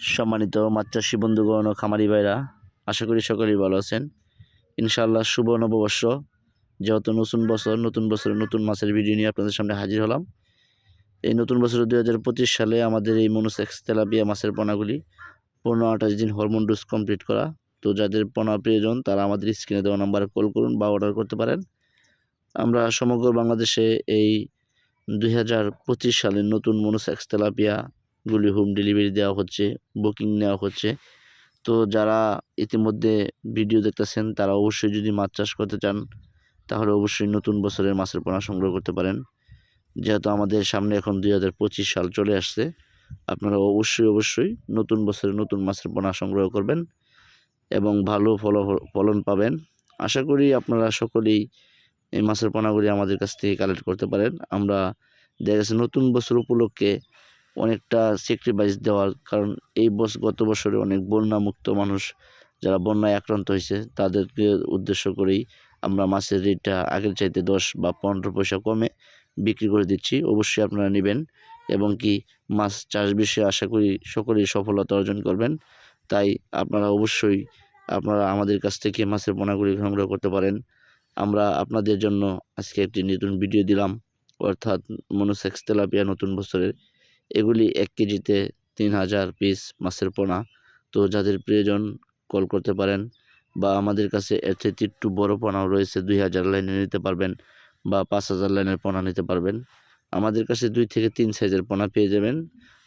সম্মানিত চাষি বন্ধুগণ ও খামারি ভাইরা, আশা করি সকলেই ভালো আছেন। ইনশাআল্লাহ শুভ নববর্ষ। যেহেতু নতুন বছর, নতুন বছরে নতুন মাছের ভিডিও নিয়ে আপনাদের সামনে হাজির হলাম। এই নতুন বছর দুই হাজার পঁচিশ সালে আমাদের এই মনোসেক্স তেলাপিয়া মাছের পোনাগুলি পনেরো আঠাশ দিন হরমোন ডোজ কমপ্লিট করা। তো যাদের পোনা প্রয়োজন, তারা আমাদের স্ক্রিনে দেওয়া নাম্বারে কল করুন বা অর্ডার করতে পারেন। আমরা সমগ্র বাংলাদেশে এই দুই হাজার পঁচিশ সালের নতুন মনোসেক্স তেলাপিয়া গুলি হোম ডেলিভারি দেওয়া হচ্ছে, বুকিং নেওয়া হচ্ছে। তো যারা ইতিমধ্যে ভিডিও দেখতেছেন, তারা অবশ্যই যদি মাছ চাষ করতে চান, তাহলে অবশ্যই নতুন বছরের মাছের পোনা সংগ্রহ করতে পারেন। যেহেতু আমাদের সামনে এখন দুই হাজার পঁচিশ সাল চলে আসছে, আপনারা অবশ্যই অবশ্যই নতুন বছরে নতুন মাছের পোনা সংগ্রহ করবেন এবং ভালো ফল ফলন পাবেন। আশা করি আপনারা সকলেই এই মাছের পোনাগুলি আমাদের কাছ থেকে কালেক্ট করতে পারেন। আমরা দেখা নতুন বছর উপলক্ষে অনেকটা স্যাক্রিফাইস দেওয়ার। কারণ এই বছর গত বছরে অনেক বন্যামুক্ত মানুষ যারা বন্যায় আক্রান্ত হয়েছে, তাদেরকে উদ্দেশ্য করেই আমরা মাছের রেটটা আগের চাইতে দশ বা পনেরো পয়সা কমে বিক্রি করে দিচ্ছি। অবশ্যই আপনারা নেবেন এবং কি মাছ চাষ বিষয়ে আশা করি সকলেই সফলতা অর্জন করবেন। তাই আপনারা অবশ্যই আপনারা আমাদের কাছ থেকে মাছের পোনাগুলি সংগ্রহ করতে পারেন। আমরা আপনাদের জন্য আজকে একটি নতুন ভিডিও দিলাম। অর্থাৎ মনোসেক্স তেলাপিয়া নতুন বছরের এগুলি এক কেজিতে তিন হাজার পিস মাছের পোনা। তো যাদের প্রয়োজন কল করতে পারেন বা আমাদের কাছে এর থেকে একটু বড় পোনাও রয়েছে, দুই হাজার লাইনে নিতে পারবেন বা পাঁচ হাজার লাইনের পোনা নিতে পারবেন। আমাদের কাছে দুই থেকে তিন সাইজের পোনা পেয়ে যাবেন।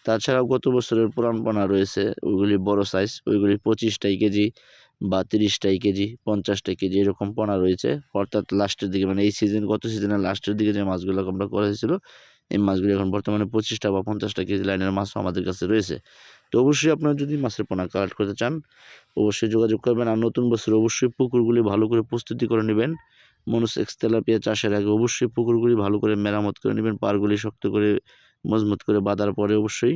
তাছাড়াও গত বছরের পুরান পোনা রয়েছে, ওইগুলি বড় সাইজ, ওইগুলি পঁচিশটাই কেজি বা তিরিশটাই কেজি, পঞ্চাশটাই কেজি এরকম পোনা রয়েছে। অর্থাৎ লাস্টের দিকে মানে এই সিজন গত সিজনের লাস্টের দিকে যে মাছগুলো আমরা করা এই মাছগুলি এখন বর্তমানে পঁচিশটা বা পঞ্চাশটা কেজি লাইনের মাছও আমাদের কাছে রয়েছে। তো অবশ্যই আপনারা যদি মাছের পোনা কালেক্ট করতে চান, অবশ্যই যোগাযোগ করবেন আর নতুন বছরে অবশ্যই পুকুরগুলি ভালো করে প্রস্তুতি করে নেবেন। মনোসেক্স তেলাপিয়া চাষের আগে অবশ্যই পুকুরগুলি ভালো করে মেরামত করে নেবেন পারগুলি শক্ত করে মজবুত করে বাঁধার পরে অবশ্যই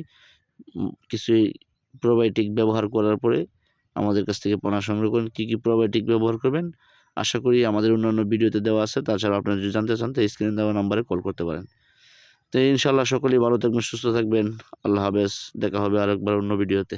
কিছুই প্রোবায়োটিক ব্যবহার করার পরে আমাদের কাছ থেকে পোনা সংগ্রহ করেন। কী কী প্রোবায়োটিক ব্যবহার করবেন? আশা করি আমাদের অন্যান্য ভিডিওতে দেওয়া আছে। তাছাড়া আপনারা যদি জানতে চান, তো স্ক্রিনে দেওয়া নাম্বারে কল করতে পারেন। তো ইনশাল্লাহ সকলেই ভালো থাকবেন সুস্থ থাকবেন। আল্লাহ হাফেজ। দেখা হবে আরেকবার অন্য ভিডিওতে।